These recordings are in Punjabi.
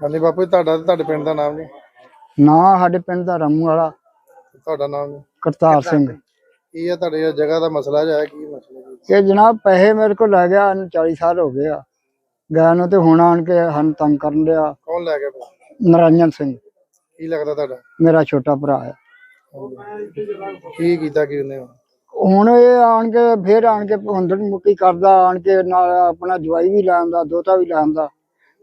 ਹਾਂਜੀ ਬਾਪੂ ਜੀ, ਤੁਹਾਡਾ ਤੇ ਤੁਹਾਡੇ ਪਿੰਡ ਦਾ ਨਾਮ ਜੀ? ਨਾਂ ਸਾਡੇ ਪਿੰਡ ਦਾ ਰਾਮੂ ਵਾਲਾ। ਤੁਹਾਡਾ ਨਾਮ ਜੀ? ਕਰਤਾਰ ਸਿੰਘ। ਕੀ ਹੈ ਤੁਹਾਡੇ ਇਹ ਜਗ੍ਹਾ ਦਾ ਮਸਲਾ ਜਿਹਾ ਹੈ ਕੀ ਮਸਲਾ ਜੀ? ਜਨਾਬ ਪੈਸੇ ਮੇਰੇ ਕੋਲ ਲੈ ਗਿਆ ਇਹਨੂੰ 40 ਸਾਲ ਹੋ ਗਏ ਆ। ਗਿਆ ਨੂੰ ਤੇ ਹੁਣ ਆਣ ਕੇ ਹਨ ਤੰਗ ਕਰਨ ਲਿਆ ਕੌਣ ਲੈ ਗਿਆ ਪੈਸੇ? ਨਰਾਇਣ ਸਿੰਘ। ਕੀ ਲੱਗਦਾ ਤੁਹਾਡਾ? ਮੇਰਾ ਛੋਟਾ ਭਰਾ ਹੈ। ਕੀ ਕੀਤਾ ਕੀ ਉਹਨੇ? ਹੁਣ ਇਹ ਆਣ ਕੇ ਫੇਰ ਆਣ ਕੇ ਹੁੰਦੜ ਮੁੱਕੀ ਕਰਦਾ ਆਣ ਕੇ ਨਾਲ ਆਪਣਾ ਜਵਾਈ ਵੀ ਲਾਉਂਦਾ ਦੋਤਾ ਵੀ ਲਾਉਂਦਾ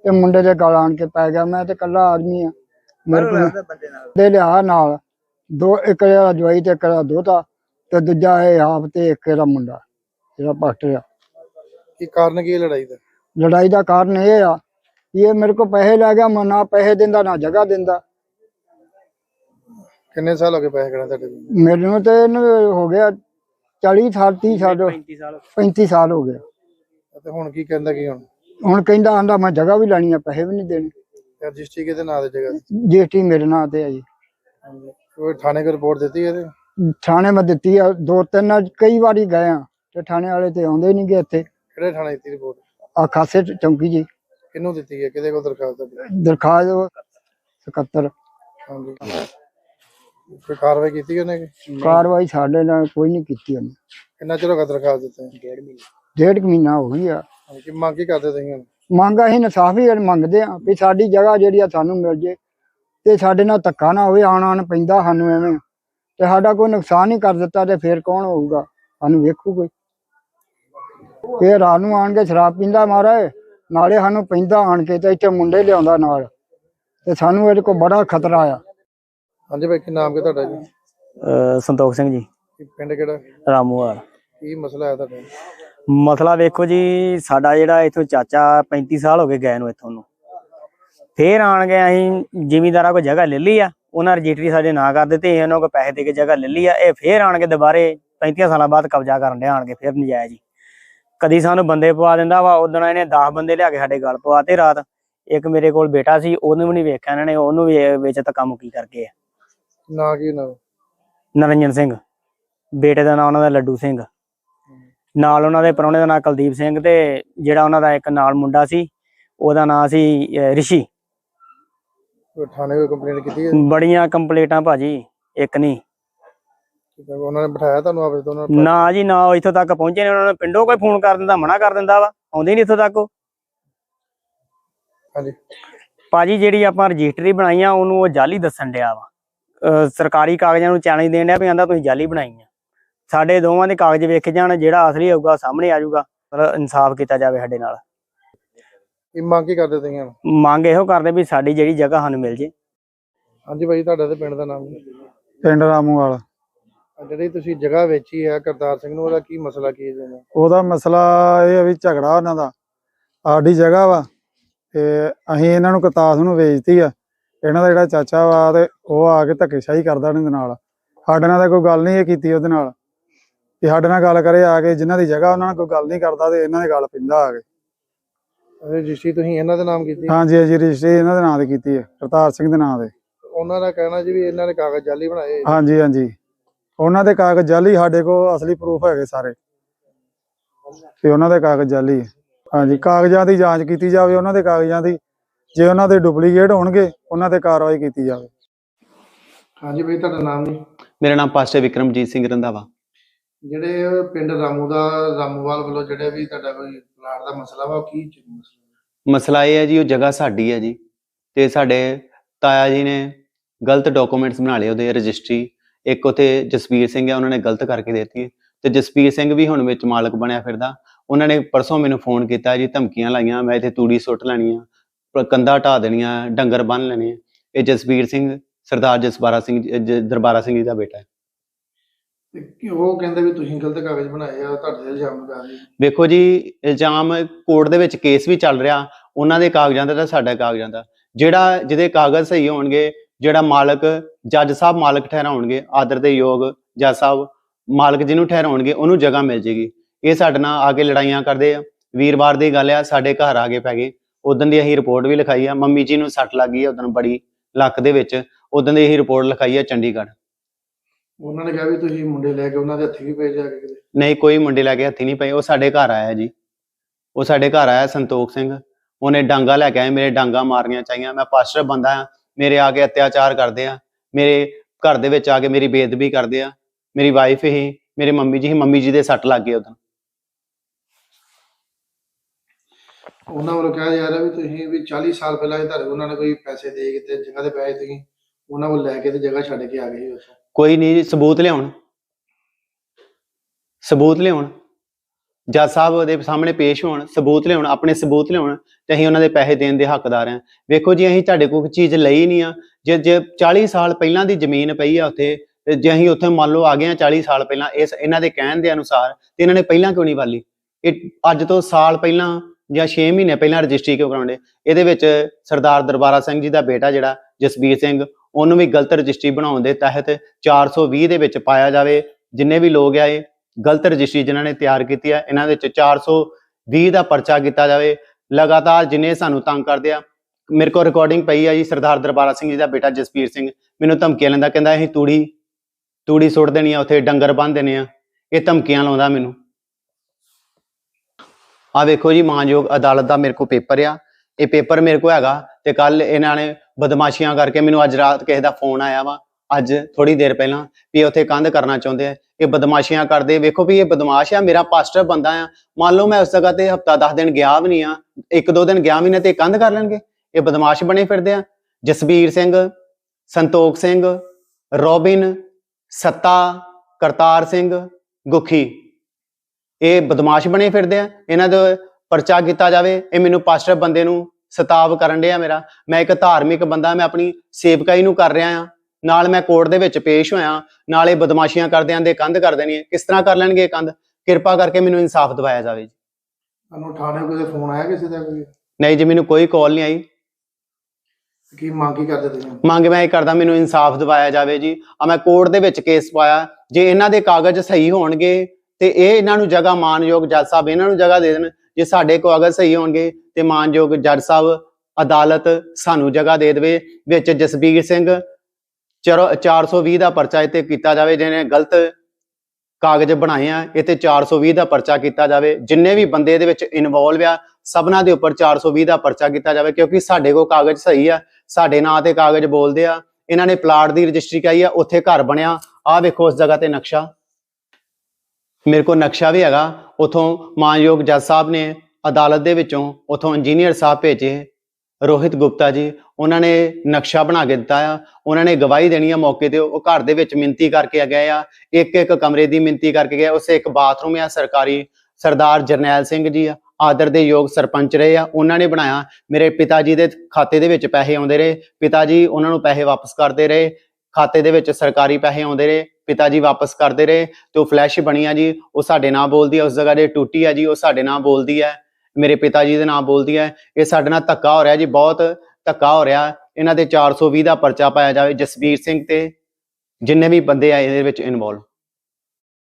ਤੇ ਮੁੰਡੇ ਦੇ ਗਲ ਆਣ ਕੇ ਪੈ ਗਿਆ ਮੈਂ ਤੇ ਕੱਲਾ ਆਦਮੀ ਆ। ਮੇਰੇ ਕੋਲ ਦੇ ਲਿਆ ਨਾਲ ਦੋ ਇੱਕ ਦਾ ਜਵਾਈ ਤੇ ਇੱਕ ਦਾ ਦੋਤਾ ਤੇ ਦੂਜਾ ਇਹ ਆਪ ਤੇ ਇੱਕ ਇਹਦਾ ਮੁੰਡਾ ਜਿਹੜਾ ਪਾਸਟਰ ਆ। ਕੀ ਕਾਰਨ ਕੀ ਲੜਾਈ ਦਾ? ਲੜਾਈ ਦਾ ਕਾਰਨ ਇਹ ਆ ਕਿ ਇਹ ਮੇਰੇ ਕੋਲ ਪੈਸੇ ਲੈ ਗਿਆ ਮੈਂ ਨਾ ਪੈਸੇ ਦਿੰਦਾ ਨਾ ਜਗ੍ਹਾ ਦਿੰਦਾ। ਕਿੰਨੇ ਸਾਲ ਹੋ ਗਏ ਪੈਸੇ ਕਿਹੜਾ ਤੁਹਾਡੇ ਕੋਲ? ਮੈਨੂੰ ਤੇ ਇਹਨੂੰ ਹੋ ਗਿਆ 40 ਸਾਲ 30 ਸਾਲ 35 ਸਾਲ। 35 ਸਾਲ ਹੋ ਗਿਆ ਤੇ ਹੁਣ ਕੀ ਕਹਿੰਦਾ ਕੀ ਹੁਣ? ਹੁਣ ਕਹਿੰਦਾ ਆਂਦਾ ਮੈਂ ਜਗ੍ਹਾ ਵੀ ਲੈਣੀ ਆ ਪੈਸੇ ਵੀ ਨਹੀਂ ਦੇਣੇ। ਰਜਿਸਟਰੀ ਕਿਹਦੇ ਨਾਂ ਤੇ ਜਗ੍ਹਾ? ਜੀਟੀ ਮੇਰੇ ਨਾਂ ਤੇ ਆ ਜੀ। ਕੋਈ ਥਾਣੇ ਕੋ ਰਿਪੋਰਟ ਦਿੱਤੀ ਇਹਦੇ? ਥਾਣੇ ਮੈਂ ਦਿੱਤੀ ਆ ਦੋ ਤਿੰਨ ਕਈ ਵਾਰੀ ਗਏ ਆ ਤੇ ਥਾਣੇ ਵਾਲੇ ਤੇ ਆਉਂਦੇ ਨਹੀਂ ਗਏ ਇੱਥੇ। ਕਿਹੜੇ ਥਾਣੇ ਦਿੱਤੀ ਰਿਪੋਰਟ? ਆ ਖਾਸੇ ਚੌਂਕੀ ਜੀ। ਕਿਹਨੂੰ ਦਿੱਤੀ ਹੈ ਕਿਹਦੇ ਕੋਲ ਦਰਖਾਸਤ ਹੈ ਦਰਖਾਸਤ 77 ਹਾਂਜੀ। ਕੋਈ ਕਾਰਵਾਈ ਕੀਤੀ ਉਹਨੇ? ਕਾਰਵਾਈ ਸਾਡੇ ਨਾਲ ਕੋਈ ਨਹੀਂ ਕੀਤੀ ਉਹਨੇ। ਕਿੰਨਾ ਚਿਰ ਹੋ ਗਿਆ ਦਰਖਾਸਤ ਦਿੱਤੇ? ਡੇਢ ਮਹੀਨਾ। ਡੇਢ ਕੁ ਮਹੀਨਾ ਹੋ ਗਿਆ ਕਿ ਮੰਗ ਕੀ ਕਰਦੇ ਤੁਸੀਂ ਹੁਣ? ਮੰਗ ਅਸੀਂ ਇਨਸਾਫ ਹੀ ਮੰਗਦੇ ਆ ਵੀ ਸਾਡੀ ਜਗ੍ਹਾ ਜਿਹੜੀ ਆ ਸਾਨੂੰ ਮਿਲ ਜੇ ਤੇ ਸਾਡੇ ਨਾਲ ਧੱਕਾ ਨਾ ਹੋਵੇ ਆਣ ਆਣ ਪੈਂਦਾ ਸਾਨੂੰ ਐਵੇਂ। ਤੇ ਸਾਡਾ ਕੋਈ ਨੁਕਸਾਨ ਹੀ ਕਰ ਦਿੱਤਾ ਤੇ ਫੇਰ ਕੌਣ ਹੋਊਗਾ? ਸਾਨੂੰ ਵੇਖੂ ਕੋਈ। ਇਹ ਰਾਤ ਨੂੰ ਆਣ ਕੇ ਸ਼ਰਾਬ ਪੀਂਦਾ ਮਾਰਾ ਨਾਲੇ ਸਾਨੂੰ ਪੈਂਦਾ ਆਣ ਕੇ ਤੇ ਇੱਥੇ ਮੁੰਡੇ ਲਿਆਉਂਦਾ ਨਾਲ। ਤੇ ਸਾਨੂੰ ਇਹਦੇ ਕੋਲ ਬੜਾ ਖਤਰਾ ਆ। ਹਾਂਜੀ ਭਾਈ ਕੀ ਨਾਮ ਕੀ ਤੁਹਾਡਾ ਜੀ? ਅਹ ਸੰਤੋਖ ਸਿੰਘ ਜੀ। ਕੀ ਪਿੰਡ ਕਿਹੜਾ? ਰਾਮੂਵਾਲ। ਕੀ ਮਸਲਾ ਹੈ ਤੁਹਾਡਾ? ਮਸਲਾ ਵੇਖੋ ਜੀ ਸਾਡਾ ਜਿਹੜਾ ਇਥੋਂ ਚਾਚਾ 35 ਸਾਲ ਹੋ ਗਏ ਗਏ ਨੂੰ ਇੱਥੋਂ ਨੂੰ। ਫੇਰ ਆਣ ਗਏ ਅਸੀਂ ਜ਼ਿਮੀਂਦਾਰਾਂ ਕੋ ਜਗ੍ਹਾ ਲੈ ਲਈ ਆ ਉਹਨਾਂ ਰਜਿਸਟਰੀ ਸਾਡੇ ਨਾਂ ਕਰ ਦਿੱਤੇ ਇਹਨਾਂ ਕੋ ਪੈਸੇ ਦੇ ਕੇ ਜਗ੍ਹਾ ਲੈ ਲਈ ਆ ਇਹ ਫੇਰ ਆਣ ਕੇ ਦੁਬਾਰੇ 35 ਸਾਲਾਂ ਬਾਅਦ ਕਬਜ਼ਾ ਕਰਨ ਦੇ ਆਣ ਕੇ ਫੇਰ ਨਜਾਇਜ਼ ਜੀ ਕਦੀ ਸਾਨੂੰ ਬੰਦੇ ਪਵਾ ਦਿੰਦਾ ਵਾ ਉਦੋਂ ਇਹਨੇ 10 ਬੰਦੇ ਲਿਆ ਕੇ ਸਾਡੇ ਗਲ ਪਵਾਤੇ ਰਾਤ ਇੱਕ ਮੇਰੇ ਕੋਲ ਬੇਟਾ ਸੀ ਉਹਨੂੰ ਵੀ ਨਹੀਂ ਵੇਖਿਆ ਇਹਨਾਂ ਨੇ ਉਹਨੂੰ ਵੀ ਵਿੱਚ ਧੱਕਾ ਮੁੱਕੀ ਕਰਕੇ ਆ। ਨਾਂ ਕੀ ਨਾ ਨਰਿੰਜਨ ਸਿੰਘ। ਬੇਟੇ ਦਾ ਨਾਮ ਉਹਨਾਂ ਦਾ ਲੱਡੂ ਸਿੰਘ। ਨਾਲ ਉਹਨਾਂ ਦੇ ਪ੍ਰਾਹੁਣੇ ਦਾ ਨਾਮ ਕੁਲਦੀਪ ਸਿੰਘ ਤੇ ਜਿਹੜਾ ਉਹਨਾਂ ਦਾ ਇੱਕ ਨਾਲ ਮੁੰਡਾ ਸੀ ਉਹਦਾ ਨਾਮ ਸੀ ਅਹ, ਰਿਸ਼ੀ। ਥਾਣੇ ਕੋਈ ਕੰਪਲੇਂਟ ਕੀਤੀ ਹੈ? ਬੜੀਆਂ ਕੰਪਲੀਟਾਂ ਭਾਜੀ ਇੱਕ ਨਹੀਂ। ਠੀਕ ਹੈ, ਉਹਨਾਂ ਨੇ ਬਿਠਾਇਆ ਤੁਹਾਨੂੰ ਆਪੇ ਤੋਂ ਉਹਨਾਂ ਨੇ ਨਾ ਜੀ ਨਾ ਉਹ ਇੱਥੋਂ ਤੱਕ ਪਹੁੰਚੇ ਨੇ ਉਹਨਾਂ ਨੇ ਪਿੰਡੋਂ ਕੋਈ ਫੋਨ ਕਰ ਦਿੰਦਾ ਮਨਾ ਕਰ ਦਿੰਦਾ ਵਾ ਆਉਂਦੇ ਨਹੀਂ ਇੱਥੋਂ ਤੱਕ ਉਹ। ਹਾਂਜੀ। ਭਾਜੀ ਜਿਹੜੀ ਆਪਾਂ ਰਜਿਸਟਰੀ ਬਣਾਈ ਆ ਉਹਨੂੰ ਉਹ ਜਾਲੀ ਦੱਸਣ ਡਿਆ ਵਾ। ਅਹ, ਸਰਕਾਰੀ ਕਾਗਜ਼ਾਂ ਨੂੰ ਚੈਲੰਜ ਦੇਣ ਡਿਆ ਵੀ ਆਂਦਾ ਤੁਸੀਂ ਜਾਲੀ ਬਣਾਈ ਆ। ਸਾਡੇ ਦੋਵਾਂ ਦੇ ਕਾਗਜ਼ ਵੇਖੇ ਜਾਣ ਜਿਹੜਾ ਅਸਲੀ ਹੋਊਗਾ ਸਾਹਮਣੇ ਆ ਜਾਊਗਾ। ਮਤਲਬ ਇਨਸਾਫ ਕੀਤਾ ਜਾਵੇ ਸਾਡੇ ਨਾਲ। ਕੀ ਮੰਗ ਕੀ ਕਰਦੇ ਤੁਸੀਂ ਹੁਣ? ਮੰਗ ਇਹੋ ਕਰਦੇ ਵੀ ਸਾਡੀ ਜਿਹੜੀ ਜਗ੍ਹਾ ਸਾਨੂੰ ਮਿਲ ਜੇ। ਹਾਂਜੀ ਭਾਈ ਤੁਹਾਡਾ ਤੇ ਪਿੰਡ ਦਾ ਨਾਮ ਪਿੰਡ ਰਾਮੂਵਾਲ। ਆਹ ਜਿਹੜੀ ਤੁਸੀਂ ਜਗ੍ਹਾ ਵੇਚੀ ਹੈ ਕਰਤਾਰ ਸਿੰਘ ਨੂੰ ਉਹਦਾ ਕੀ ਮਸਲਾ ਕੀ ਹੈ ਜੀ ਉਹਦਾ? ਉਹਦਾ ਮਸਲਾ ਇਹ ਆ ਵੀ ਝਗੜਾ ਉਹਨਾਂ ਦਾ। ਸਾਡੀ ਜਗ੍ਹਾ ਵਾ ਤੇ ਅਸੀਂ ਇਹਨਾਂ ਨੂੰ ਕਰਤਾਸ ਨੂੰ ਵੇਚਤੀ ਆ। ਇਹਨਾਂ ਦਾ ਜਿਹੜਾ ਚਾਚਾ ਵਾ ਤੇ ਉਹ ਆ ਕੇ ਧੱਕੇਸ਼ਾਹੀ ਕਰਦਾ ਇਹਨਾਂ ਦੇ ਨਾਲ। ਸਾਡੇ ਨਾਲ ਤਾਂ ਕੋਈ ਗੱਲ ਨਹੀਂ ਇਹ ਕੀਤੀ ਉਹਦੇ ਨਾਲ। ਕਿ ਸਾਡੇ ਨਾਲ ਗੱਲ ਕਰੇ ਆ ਕੇ ਜਿਨ੍ਹਾਂ ਦੀ ਜਗ੍ਹਾ ਉਹਨਾਂ ਨਾਲ ਕੋਈ ਗੱਲ ਨਹੀਂ ਕਰਦਾ ਤੇ ਇਹਨਾਂ ਦੇ ਗੱਲ ਪੈਂਦਾ ਆ ਕੇ। ਰਜਿਸਟਰੀ ਤੁਸੀਂ ਇਹਨਾਂ ਦੇ ਨਾਮ ਕੀਤੀ? ਹਾਂਜੀ ਹਾਂਜੀ ਰਜਿਸਟਰੀ ਇਹਨਾਂ ਦੇ ਨਾਂ ਤੇ ਕੀਤੀ ਹੈ ਕਰਤਾਰ ਸਿੰਘ ਦੇ ਨਾਂ ਤੇ। ਉਹਨਾਂ ਦਾ ਕਹਿਣਾ ਜੀ ਵੀ ਇਹਨਾਂ ਨੇ ਕਾਗਜ਼ ਜਾਲੀ ਬਣਾਏ। ਹਾਂਜੀ ਹਾਂਜੀ। ਉਹਨਾਂ ਦੇ ਕਾਗਜ਼ ਜਾਲੀ ਸਾਡੇ ਕੋਲ ਅਸਲੀ ਪ੍ਰੂਫ ਹੈਗੇ ਸਾਰੇ। ਤੇ ਉਹਨਾਂ ਦੇ ਕਾਗਜ਼ ਜਾਲੀ ਹੈ ਹਾਂਜੀ ਕਾਗਜ਼ਾਂ ਦੀ ਜਾਂਚ ਕੀਤੀ ਜਾਵੇ ਉਹਨਾਂ ਦੇ ਕਾਗਜ਼ਾਂ ਦੀ। ਜੇ ਉਹਨਾਂ ਦੇ ਡੁਪਲੀਕੇਟ ਹੋਣਗੇ ਉਹਨਾਂ ਤੇ ਕਾਰਵਾਈ ਕੀਤੀ ਜਾਵੇ। ਹਾਂਜੀ ਭਾਈ ਤੁਹਾਡਾ ਨਾਮ ਜੀ? ਮੇਰਾ ਨਾਮ ਪਾਸਟਰ ਵਿਕਰਮਜੀਤ ਸਿੰਘ ਰੰਧਾਵਾ। ਜਿਹੜੇ ਪਿੰਡ ਰਾਮੂ ਦਾ, ਰਾਮੂਵਾਲ ਵੱਲੋਂ ਜਿਹੜੇ ਵੀ ਤੁਹਾਡਾ ਕੋਈ ਪਲਾਟ ਦਾ ਮਸਲਾ ਵਾ, ਉਹ ਕੀ ਚ- ਮਸਲਾ ਮਸਲਾ ਇਹ ਹੈ ਜੀ, ਉਹ ਜਗ੍ਹਾ ਸਾਡੀ ਹੈ ਜੀ। ਤੇ ਸਾਡੇ ਤਾਇਆ ਜੀ ਨੇ ਗਲਤ ਡਾਕੂਮੈਂਟਸ ਬਣਾ ਲਏ ਉਹਦੇ, ਰਜਿਸਟਰੀ। ਇੱਕ ਉਥੇ ਜਸਵੀਰ ਸਿੰਘ ਹੈ, ਉਹਨਾਂ ਨੇ ਗਲਤ ਕਰਕੇ ਦਿੱਤੀ ਹੈ। ਤੇ ਜਸਵੀਰ ਸਿੰਘ ਵੀ ਹੁਣ ਵਿੱਚ ਮਾਲਕ ਬਣਿਆ ਫਿਰਦਾ। ਉਹਨਾਂ ਨੇ ਪਰਸੋਂ ਮੈਨੂੰ ਫੋਨ ਕੀਤਾ ਜੀ, ਧਮਕੀਆਂ ਲਾਈਆਂ, ਮੈਂ ਇੱਥੇ ਤੂੜੀ ਸੁੱਟ ਲੈਣੀ ਆ, ਪ- ਕੰਧਾਂ ਢਾ ਦੇਣੀਆਂ, ਡੰਗਰ ਬੰਨ ਲੈਣੇ ਆ। ਇਹ ਜਸਵੀਰ ਸਿੰਘ, ਸਰਦਾਰ ਜਸਬਾਰਾ ਸਿੰਘ ਜੀ- ਜ- ਦਰਬਾਰਾ ਸਿੰਘ ਜੀ ਦਾ ਬੇਟਾ ਹੈ। ਤੇ ਕੀ ਉਹ ਕਹਿੰਦੇ ਵੀ ਤੁਸੀਂ ਗਲਤ ਕਾਗਜ਼ ਬਣਾਏ ਆ, ਤੁਹਾਡੇ ਤੇ ਇਲਜ਼ਾਮ ਲਗਾ ਰਹੇ ਵੇਖੋ ਜੀ, ਇਲਜ਼ਾਮ ਕੋਰਟ ਦੇ ਵਿੱਚ ਕੇਸ ਵੀ ਚੱਲ ਰਿਹਾ, ਉਹਨਾਂ ਦੇ ਕਾਗਜ਼ਾਂ ਦਾ ਤਾਂ ਸਾਡਾ ਕਾਗਜ਼ਾਂ ਦਾ। ਜਿਹੜਾ ਜਿਹਦੇ ਕਾਗਜ਼ ਸਹੀ ਹੋਣਗੇ, ਜਿਹੜਾ ਮਾਲਕ, ਜੱਜ ਸਾਹਿਬ ਮਾਲਕ ਠਹਿਰਾਉਣਗੇ, ਆਦਰ ਦੇ ਯੋਗ ਜੱਜ ਸਾਹਿਬ ਮਾਲਕ ਜਿਹਨੂੰ ਠਹਿਰਾਉਣਗੇ, ਉਹਨੂੰ ਜਗ੍ਹਾ ਮਿਲ ਜੇਗੀ। ਇਹ ਸਾਡੇ ਨਾਲ ਆ ਕੇ ਲੜਾਈਆਂ ਕਰਦੇ ਆ। ਵੀਰਵਾਰ ਦੀ ਗੱਲ ਆ, ਸਾਡੇ ਘਰ ਆ ਕੇ ਪੈ ਗਏ। ਉਦੋਂ ਦੀ ਅਸੀਂ ਰਿਪੋਰਟ ਵੀ ਲਿਖਾਈ ਆ। ਮੰਮੀ ਜੀ ਨੂੰ ਸੱਟ ਲੱਗੀ ਆ ਉਦੋਂ ਬੜੀ ਲੱਕ ਦੇ ਵਿੱਚ। ਉਦੋਂ ਦੀ ਅਸੀਂ ਰਿਪੋਰਟ ਲਿਖਾਈ ਆ ਚੰਡੀਗੜ੍ਹ। ਉਹਨਾਂ ਨੇ ਕਿਹਾ ਵੀ ਤੁਸੀਂ ਮੁੰਡੇ ਲੈ ਕੇ ਉਹਨਾਂ ਦੇ ਹੱਥੀ ਵੀ ਪਏ ਜਾ ਕੇ ਕਿਤੇ। ਨਹੀਂ ਕੋਈ ਮੁੰਡੇ ਲੈ ਕੇ ਹੱਥੀ ਨਹੀਂ ਪਏ ਉਹ ਸਾਡੇ ਘਰ ਆਇਆ ਜੀ। ਉਹ ਸਾਡੇ ਘਰ ਆਇਆ ਸੰਤੋਖ ਸਿੰਘ। ਉਹਨੇ ਡਾਂਗਾ ਲੈ ਕੇ ਆਏ ਮੇਰੇ ਡਾਂਗਾ ਮਾਰਨੀਆਂ ਚਾਹੀਆਂ। ਮੈਂ ਪਾਸਟਰ ਬੰਦਾ ਆ ਮੇਰੇ ਆ ਕੇ ਅਤਿਆਚਾਰ ਕਰਦੇ ਆ। ਮੇਰੇ ਘਰ ਦੇ ਵਿੱਚ ਆ ਕੇ ਮੇਰੀ ਬੇਇੱਜ਼ਤੀ ਕਰਦੇ ਆ। ਮੇਰੀ ਵਾਈਫ ਹੀ ਮੇਰੇ ਮੰਮੀ ਜੀ ਹੀ ਮੰਮੀ ਜੀ ਦੇ ਸੱਟ ਲੱਗ ਗਏ ਉਦੋਂ। ਉਹਨਾਂ ਵੱਲੋਂ ਕਿਹਾ ਜਾ ਰਿਹਾ ਵੀ ਤੁਸੀਂ ਵੀ 40 ਸਾਲ ਪਹਿਲਾਂ ਇਹ ਤੁਹਾਨੂੰ ਉਹਨਾਂ ਨੇ ਕੋਈ ਪੈਸੇ ਦੇ ਕੇ ਤੇ ਜਗ੍ਹਾ ਦੇ ਪੈਸੇ ਤੁਸੀਂ। ਉਹਨਾਂ ਕੋਲ ਲੈ ਕੇ ਤੇ ਜਗ੍ਹਾ ਛੱਡ ਕੇ ਆ ਗਏ ਉਸ ਕੋਈ ਨਹੀਂ ਸਬੂਤ ਲਿਆਉਣ। ਸਬੂਤ ਲਿਆਉਣ। ਜੱਜ ਸਾਹਿਬ ਦੇ ਸਾਹਮਣੇ ਪੇਸ਼ ਹੋਣ, ਸਬੂਤ ਲਿਆਉਣ, ਆਪਣੇ ਸਬੂਤ ਲਿਆਉਣ ਤੇ ਅਸੀਂ ਉਹਨਾਂ ਦੇ ਪੈਸੇ ਦੇਣ ਦੇ ਹੱਕਦਾਰ ਹਾਂ। ਵੇਖੋ ਜੀ, ਅਸੀਂ ਤੁਹਾਡੇ ਕੋਲ ਚੀਜ਼ ਲਈ ਨਹੀਂ ਆ। ਜੇ ਜੇ 40 ਸਾਲ ਪਹਿਲਾਂ ਦੀ ਜ਼ਮੀਨ ਪਈ ਆ ਉੱਥੇ ਜੇ ਅਸੀਂ ਉੱਥੇ ਮੰਨ ਲਓ ਆ ਗਏ ਆ 40 ਸਾਲ ਪਹਿਲਾਂ, ਇਸ, ਇਹਨਾਂ ਦੇ ਕਹਿਣ ਦੇ ਅਨੁਸਾਰ ਤੇ ਇਹਨਾਂ ਨੇ ਪਹਿਲਾਂ ਕਿਉਂ ਨਹੀਂ ਵਾਲੀ ਇਹ ਅੱਜ ਤੋਂ ਸਾਲ ਪਹਿਲਾਂ ਜਾਂ 6 ਮਹੀਨੇ ਪਹਿਲਾਂ ਰਜਿਸਟਰੀ ਕਿਉਂ ਕਰਾਉਂਦੇ? ਇਹਦੇ ਵਿੱਚ ਸਰਦਾਰ ਦਰਬਾਰਾ ਸਿੰਘ ਜੀ ਦਾ ਬੇਟਾ ਜਿਹੜਾ, ਜਸਬੀਰ ਸਿੰਘ ਉਹਨੂੰ ਵੀ ਗਲਤ ਰਜਿਸਟਰੀ ਬਣਾਉਣ ਦੇ ਤਹਿਤ 420 ਦੇ ਵਿੱਚ ਪਾਇਆ ਜਾਵੇ। ਜਿੰਨੇ ਵੀ ਲੋਕ ਆ ਇਹ ਗਲਤ ਰਜਿਸਟਰੀ ਜਿਨ੍ਹਾਂ ਨੇ ਤਿਆਰ ਕੀਤੀ ਆ, ਇਹਨਾਂ ਵਿੱਚ 420 ਦਾ ਪਰਚਾ ਕੀਤਾ ਜਾਵੇ। ਲਗਾਤਾਰ ਜਿੰਨੇ ਸਾਨੂੰ ਤੰਗ ਕਰਦੇ ਆ, ਮੇਰੇ ਕੋਲ ਰਿਕਾਰਡਿੰਗ ਪਈ ਆ ਜੀ ਸਰਦਾਰ ਦਰਬਾਰਾ ਸਿੰਘ ਜੀ ਦਾ ਬੇਟਾ ਜਸਪੀਰ ਸਿੰਘ। ਮੈਨੂੰ ਧਮਕੀਆਂ ਲੈਂਦਾ, ਕਹਿੰਦਾ ਅਸੀਂ ਤੂੜੀ ਤੂੜੀ ਸੁੱਟ ਦੇਣੀ ਆ, ਉੱਥੇ ਡੰਗਰ ਬੰਨ ਦੇਣੇ ਆ। ਇਹ ਧਮਕੀਆਂ ਲਾਉਂਦਾ ਮੈਨੂੰ। ਆ ਵੇਖੋ ਜੀ, ਮਾਨਯੋਗ ਅਦਾਲਤ ਦਾ ਮੇਰੇ ਕੋਲ ਪੇਪਰ ਆ। ਇਹ ਪੇਪਰ ਮੇਰੇ ਕੋਲ ਹੈਗਾ ਤੇ ਕੱਲ ਇਹਨਾਂ ਨੇ ਬਦਮਾਸ਼ੀਆਂ ਕਰਕੇ ਮੈਨੂੰ ਅੱਜ ਰਾਤ ਕਿਸੇ ਦਾ ਫੋਨ ਆਇਆ ਵਾ, ਅੱਜ ਥੋੜੀ ਦੇਰ ਪਹਿਲਾਂ ਵੀ ਉੱਥੇ ਕੰਧ ਕਰਨਾ ਚਾਹੁੰਦੇ ਆ, ਇਹ ਬਦਮਾਸ਼ੀਆਂ ਕਰਦੇ, ਵੇਖੋ ਵੀ ਇਹ ਬਦਮਾਸ਼ ਆ, ਮੇਰਾ ਪਾਸਟਰ ਬੰਦਾ ਆ, ਮੰਨ ਲਓ ਮੈਂ ਉਸ ਜਗ੍ਹਾ ਤੇ ਹਫਤਾ 10 ਦਿਨ ਗਿਆ ਵੀ ਨਹੀਂ ਆ, ਇੱਕ ਦੋ ਦਿਨ ਗਿਆ ਵੀ ਨਾ ਤੇ ਇਹ ਕੰਧ ਕਰ ਲੈਣਗੇ, ਇਹ ਬਦਮਾਸ਼ ਬਣੇ ਫਿਰਦੇ ਆ, ਜਸਬੀਰ ਸਿੰਘ, ਸੰਤੋਖ ਸਿੰਘ, ਰੋਬਿਨ, ਸੱਤਾ, ਕਰਤਾਰ ਸਿੰਘ, ਗੁਖੀ, ਇਹ ਬਦਮਾਸ਼ ਬਣੇ ਫਿਰਦੇ ਆ, ਇਹਨਾਂ ਦੇ ਪਰਚਾ ਕੀਤਾ ਜਾਵੇ ਇਹ ਮੈਨੂੰ ਪਾਸਟਰ ਬੰਦੇ ਨੂੰ ਸਤਾਵ ਕਰਨ ਡਿਆ ਮੇਰਾ। ਮੈਂ ਇੱਕ ਧਾਰਮਿਕ ਬੰਦਾ ਮੈਂ ਆਪਣੀ ਸੇਵਕਾਈ ਨੂੰ ਕਰ ਰਿਹਾ ਆ ਨਾਲ ਮੈਂ ਕੋਰਟ ਦੇ ਵਿੱਚ ਪੇਸ਼ ਹੋਇਆ ਨਾਲੇ ਬਦਮਾਸ਼ੀਆਂ ਕਰਦਿਆਂ ਦੇ ਕੰਧ ਕਰ ਦੇਣੀ ਹੈ ਕਿਸ ਤਰ੍ਹਾਂ ਕਰ ਲੈਣਗੇ ਕੰਧ? ਕਿਰਪਾ ਕਰਕੇ ਮੈਨੂੰ ਇਨਸਾਫ ਦਿਵਾਇਆ ਜਾਵੇ ਜੀ। ਤੁਹਾਨੂੰ ਥਾਣੇ ਕੋਈ ਫੋਨ ਆਇਆ ਕਿਸੇ ਦਾ ਕੋਈ? ਨਹੀਂ ਜੀ ਮੈਨੂੰ ਕੋਈ ਕਾਲ ਨਹੀਂ ਆਈ। ਕੀ ਮੰਗ ਕੀ ਕਰਦੇ ਤੁਸੀਂ? ਮੰਗ ਮੈਂ ਇਹ ਕਰਦਾ ਮੈਨੂੰ ਇਨਸਾਫ ਦਿਵਾਇਆ ਜਾਵੇ ਜੀ। ਆ ਮੈਂ ਕੋਰਟ ਦੇ ਵਿੱਚ ਕੇਸ ਪਾਇਆ। ਜੇ ਇਹਨਾਂ ਦੇ ਕਾਗਜ਼ ਸਹੀ ਹੋਣਗੇ ਤੇ ਇਹ ਇਹਨਾਂ ਨੂੰ ਜਗ੍ਹਾ ਮਾਨਯੋਗ ਜੱਜ ਸਾਹਿਬ ਇਹਨਾਂ ਨੂੰ ਜਗ੍ਹਾ ਦੇ ਦੇਣ। ਜੇ ਸਾਡੇ ਕਾਗਜ਼ ਸਹੀ ਹੋਣਗੇ ਤੇ ਮਾਨਯੋਗ ਜੱਜ ਸਾਹਿਬ ਅਦਾਲਤ ਸਾਨੂੰ ਜਗ੍ਹਾ ਦੇ ਦੇਵੇ, ਵਿੱਚ ਜਸਬੀਰ ਸਿੰਘ ਚਲੋ 420 ਦਾ ਪਰਚਾ ਇੱਥੇ ਕੀਤਾ ਜਾਵੇ, ਜਿਹਨੇ ਗਲਤ ਕਾਗਜ਼ ਬਣਾਏ ਆ ਇਹ ਤੇ 420 ਦਾ ਪਰਚਾ ਕੀਤਾ ਜਾਵੇ। ਜਿੰਨੇ ਵੀ ਬੰਦੇ ਇਹਦੇ ਵਿੱਚ ਇਨਵੋਲਵ ਆ, ਸਭਨਾਂ ਦੇ ਉੱਪਰ 420 ਦਾ ਪਰਚਾ ਕੀਤਾ ਜਾਵੇ, ਕਿਉਂਕਿ ਸਾਡੇ ਕੋਲ ਕਾਗਜ਼ ਸਹੀ ਆ, ਸਾਡੇ ਨਾਂ ਤੇ ਕਾਗਜ਼ ਬੋਲਦੇ ਆ, ਇਹਨਾਂ ਨੇ ਪਲਾਟ ਦੀ ਰਜਿਸਟਰੀ ਕਰਾਈ ਆ, ਉੱਥੇ ਘਰ ਬਣਿਆ। ਆਹ ਵੇਖੋ ਉਸ ਜਗ੍ਹਾ ਤੇ ਨਕਸ਼ਾ। ਮੇਰੇ ਕੋਲ ਨਕਸ਼ਾ ਵੀ ਹੈਗਾ। ਉਥੋਂ ਮਾਨਯੋਗ ਜੱਜ ਸਾਹਿਬ ਨੇ ਅਦਾਲਤ ਦੇ ਵਿੱਚੋਂ ਉਥੋਂ ਇੰਜੀਨੀਅਰ ਸਾਹਿਬ ਭੇਜੇ। ਰੋਹਿਤ ਗੁਪਤਾ ਜੀ, ਉਹਨਾਂ ਨੇ ਨਕਸ਼ਾ ਬਣਾ ਕੇ ਦਿੱਤਾ ਆ। ਉਹਨਾਂ ਨੇ ਗਵਾਹੀ ਦੇਣੀ ਆ ਮੌਕੇ ਤੇ, ਉਹ ਘਰ ਦੇ ਵਿੱਚ ਮਿੰਤੀ ਕਰਕੇ ਗਏ ਆ। ਇੱਕ ਇੱਕ ਕਮਰੇ ਦੀ ਮਿੰਤੀ ਕਰਕੇ ਗਏ। ਉਸੇ ਇੱਕ ਬਾਥਰੂਮ ਆ, ਸਰਕਾਰੀ ਸਰਦਾਰ ਜਰਨੈਲ ਸਿੰਘ ਜੀ ਆ। ਆਦਰ ਦੇ ਯੋਗ ਸਰਪੰਚ ਰਹੇ ਆ। ਉਹਨਾਂ ਨੇ ਬਣਾਇਆ। ਮੇਰੇ ਪਿਤਾ ਜੀ ਦੇ ਖਾਤੇ ਦੇ ਵਿੱਚ ਪੈਸੇ ਆਉਂਦੇ ਰਹੇ। ਪਿਤਾ ਜੀ ਉਹਨਾਂ ਨੂੰ ਪੈਸੇ ਵਾਪਸ ਕਰਦੇ ਰਹੇ। ਖਾਤੇ ਦੇ ਵਿੱਚ ਸਰਕਾਰੀ ਪੈਸੇ ਆਉਂਦੇ ਰਹੇ। ਪਿਤਾ ਜੀ ਵਾਪਸ ਕਰਦੇ ਰਹੇ ਤੇ ਉਹ ਫਲੈਸ਼ ਬਣੀ ਆ ਜੀ, ਉਹ ਸਾਡੇ ਨਾਂ ਬੋਲਦੀ ਆ, ਉਸ ਜਗ੍ਹਾ ਦੇ ਟੂਟੀ ਆ ਜੀ, ਉਹ ਸਾਡੇ ਨਾਂ ਬੋਲਦੀ ਹੈ ਮੇਰੇ ਪਿਤਾ ਜੀ ਦੇ ਨਾਂ ਬੋਲਦੀ ਹੈ ਇਹ ਸਾਡੇ ਨਾਲ ਧੱਕਾ ਹੋ ਰਿਹਾ ਜੀ, ਬਹੁਤ ਧੱਕਾ ਹੋ ਰਿਹਾ। ਇਹਨਾਂ ਦੇ 420 ਦਾ ਪਰਚਾ ਪਾਇਆ ਜਾਵੇ ਜਸਬੀਰ ਸਿੰਘ ਤੇ, ਜਿੰਨੇ ਵੀ ਬੰਦੇ ਆ ਇਹਦੇ ਵਿੱਚ ਇਨਵੋਲਵ